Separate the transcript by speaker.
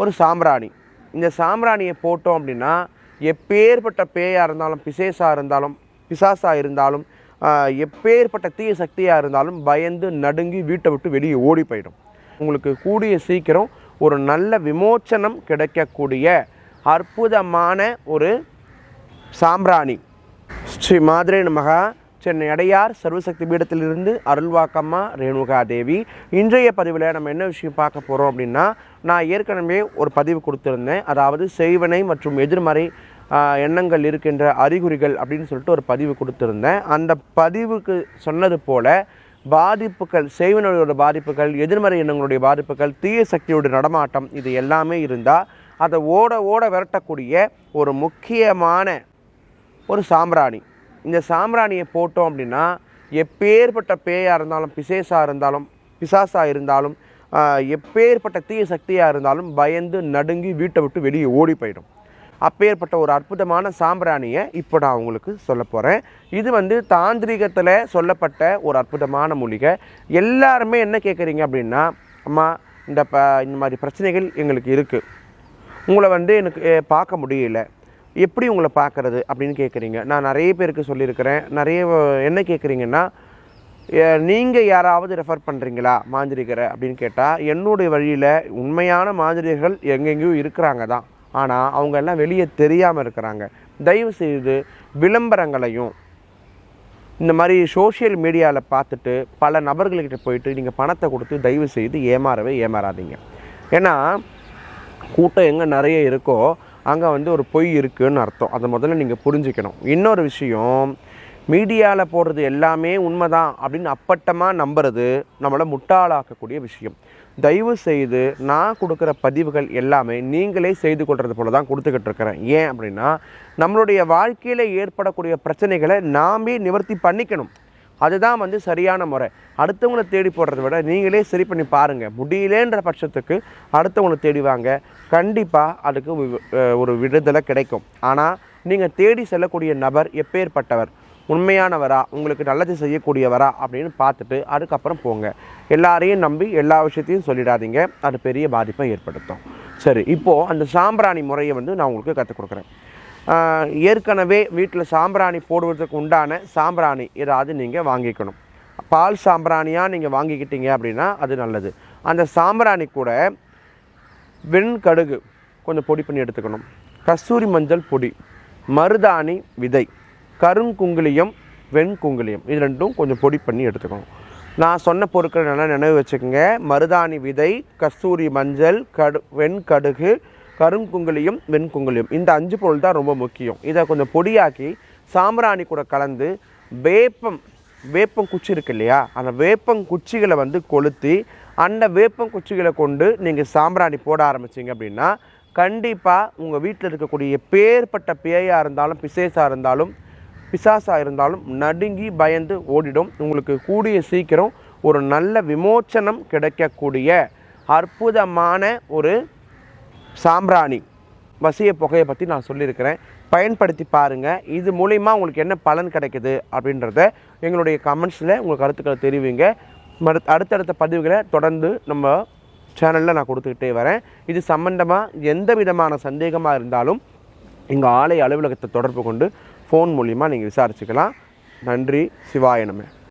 Speaker 1: ஒரு சாம்பிராணி. இந்த சாம்பிராணியை போட்டோம் அப்படின்னா எப்பேற்பட்ட பேயாக இருந்தாலும் பிசேஸாக இருந்தாலும் பிசாசாக இருந்தாலும் எப்பேற்பட்ட தீய சக்தியாக இருந்தாலும் பயந்து நடுங்கி வீட்டை விட்டு வெளியே ஓடி போயிடும். உங்களுக்கு கூடிய சீக்கிரம் ஒரு நல்ல விமோச்சனம் கிடைக்கக்கூடிய அற்புதமான ஒரு சாம்பிராணி. ஸ்ரீ மாதிரி நமகா சென்னை அடையார் சர்வசக்தி பீடத்திலிருந்து அருள்வாக்கம்மா ரேணுகா தேவி இன்றைய பதிவில் நம்ம என்ன விஷயம் பார்க்க போகிறோம் அப்படின்னா நான் ஏற்கனவே ஒரு பதிவு கொடுத்துருந்தேன். அதாவது செய்வனை மற்றும் எதிர்மறை எண்ணங்கள் இருக்கின்ற அறிகுறிகள் அப்படின்னு சொல்லிட்டு ஒரு பதிவு கொடுத்துருந்தேன். அந்த பதிவுக்கு சொன்னது போல் பாதிப்புகள் செய்வனோட பாதிப்புகள் எதிர்மறை எண்ணங்களுடைய பாதிப்புகள் தீய சக்தியோட நடமாட்டம் இது எல்லாமே இருந்தால் அதை ஓட ஓட விரட்டக்கூடிய ஒரு முக்கியமான ஒரு சாம்பிராணி. இந்த சாம்பிராணியை போட்டோம் அப்படின்னா எப்பேற்பட்ட பேயாக இருந்தாலும் பிசேஷாக இருந்தாலும் பிசாசாக இருந்தாலும் எப்பேற்பட்ட தீய சக்தியாக இருந்தாலும் பயந்து நடுங்கி வீட்டை விட்டு வெளியே ஓடி போயிடும். அப்பேற்பட்ட ஒரு அற்புதமான சாம்பிராணியை இப்போ நான் உங்களுக்கு சொல்ல போகிறேன் இது வந்து தாந்திரிகத்தில் சொல்லப்பட்ட ஒரு அற்புதமான மூலிகை. எல்லாருமே என்ன கேட்குறீங்க அப்படின்னா அம்மா இந்த ப இந்த மாதிரி பிரச்சனைகள் எங்களுக்கு இருக்குது உங்களை வந்து எனக்கு பார்க்க முடியல. எப்படி உங்களை பார்க்கறது அப்படின்னு கேட்குறீங்க நான் நிறைய பேருக்கு சொல்லியிருக்கிறேன். நிறைய என்ன கேட்குறீங்கன்னா நீங்கள் யாராவது ரெஃபர் பண்ணுறீங்களா மாந்திரிகரை? அப்படின்னு கேட்டால் என்னுடைய வழியில் உண்மையான மாந்திரிகர்கள் எங்கெங்கேயும் இருக்கிறாங்க தான். ஆனால் அவங்க எல்லாம் வெளியே தெரியாமல் இருக்கிறாங்க. தயவு செய்து விளம்பரங்களையும் இந்த மாதிரி சோஷியல் மீடியாவில் பார்த்துட்டு பல நபர்கள்கிட்ட போயிட்டு நீங்கள் பணத்தை கொடுத்து தயவு செய்து ஏமாறவே ஏமாறாதீங்க. ஏன்னா கூட்டம் எங்கே நிறைய இருக்கோ அங்கே வந்து ஒரு பொய் இருக்குன்னு அர்த்தம். அதை முதல்ல நீங்கள் புரிஞ்சுக்கணும். இன்னொரு விஷயம் மீடியாவில் போடுறது எல்லாமே உண்மைதான் அப்படின்னு அப்பட்டமாக நம்புறது நம்மளை முட்டாளாக்கக்கூடிய விஷயம். தயவு செய்து நான் கொடுக்குற பதிவுகள் எல்லாமே நீங்களே செய்து கொள்வது போல தான் கொடுத்துக்கிட்டு இருக்கிறேன். ஏன் அப்படின்னா நம்மளுடைய வாழ்க்கையில் ஏற்படக்கூடிய பிரச்சனைகளை நாமே நிவர்த்தி பண்ணிக்கணும். அதுதான் வந்து சரியான முறை. அடுத்தவங்களை தேடி போடுறத விட நீங்களே சரி பண்ணி பாருங்கள் முடியலேன்ற பட்சத்துக்கு அடுத்தவங்களை தேடி வாங்க. கண்டிப்பாக அதுக்கு ஒரு விடுதலை கிடைக்கும். ஆனால் நீங்கள் தேடி செல்லக்கூடிய நபர் எப்பேற்பட்டவர்? உண்மையானவரா? உங்களுக்கு நல்லது செய்யக்கூடியவரா? அப்படின்னு பார்த்துட்டு அதுக்கப்புறம் போங்க. எல்லாரையும் நம்பி எல்லா விஷயத்தையும் சொல்லிடாதீங்க. அது பெரிய பாதிப்பை ஏற்படுத்தும். சரி இப்போது அந்த சாம்பிராணி முறையை வந்து நான் உங்களுக்கு கற்றுக் கொடுக்குறேன். ஏற்கனவே வீட்டில் சாம்பிராணி போடுவதற்கு உண்டான சாம்பிராணி ஏதாவது நீங்கள் வாங்கிக்கணும். பால் சாம்பிராணியாக நீங்கள் வாங்கிக்கிட்டீங்க அப்படின்னா அது நல்லது. அந்த சாம்பிராணி கூட வெண்கடுகு கொஞ்சம் பொடி பண்ணி எடுத்துக்கணும். கஸ்தூரி மஞ்சள் பொடி மருதாணி விதை கருங்குங்குலியம் வெண்குங்குலியம் இது ரெண்டும் கொஞ்சம் பொடி பண்ணி எடுத்துக்கணும். நான் சொன்ன பொருட்கள் நல்லா நினைவு வச்சுக்கோங்க. மருதாணி விதை கஸ்தூரி மஞ்சள் கடு வெண்கடுகு கருங்குங்குலியும் வெண்குங்குலியும் இந்த அஞ்சு பொருள் தான் ரொம்ப முக்கியம். இதை கொஞ்சம் பொடியாக்கி சாம்பிராணி கூட கலந்து வேப்பம் வேப்பம் குச்சி இருக்கு இல்லையா? அந்த வேப்பம் குச்சிகளை வந்து கொளுத்தி அந்த வேப்பம் குச்சிகளை கொண்டு நீங்கள் சாம்பிராணி போட ஆரம்பிச்சீங்க அப்படின்னா கண்டிப்பாக உங்கள் வீட்டில் இருக்கக்கூடிய பேர்பட்ட பேயாக இருந்தாலும் பிசேஸாக இருந்தாலும் பிசாசாக இருந்தாலும் நடுங்கி பயந்து ஓடிடும். உங்களுக்கு கூடிய சீக்கிரம் ஒரு நல்ல விமோச்சனம் கிடைக்கக்கூடிய அற்புதமான ஒரு சாம்பிராணி. வசிய புகையை பற்றி நான் சொல்லியிருக்கிறேன். பயன்படுத்தி பாருங்கள் இது மூலிமா உங்களுக்கு என்ன பலன் கிடைக்குது அப்படின்றத எங்களுடைய கமெண்ட்ஸில் உங்கள் கருத்துக்களை தெரிவிங்க. மறு- அடுத்தடுத்த பதிவுகளை தொடர்ந்து நம்ம சேனலில் நான் கொடுத்துக்கிட்டே வரேன். இது சம்பந்தமாக எந்த விதமான சந்தேகமாக இருந்தாலும் எங்கள் ஆலை அலுவலகத்தை தொடர்பு கொண்டு ஃபோன் மூலிமா நீங்கள் விசாரிச்சுக்கலாம். நன்றி. சிவாயனமே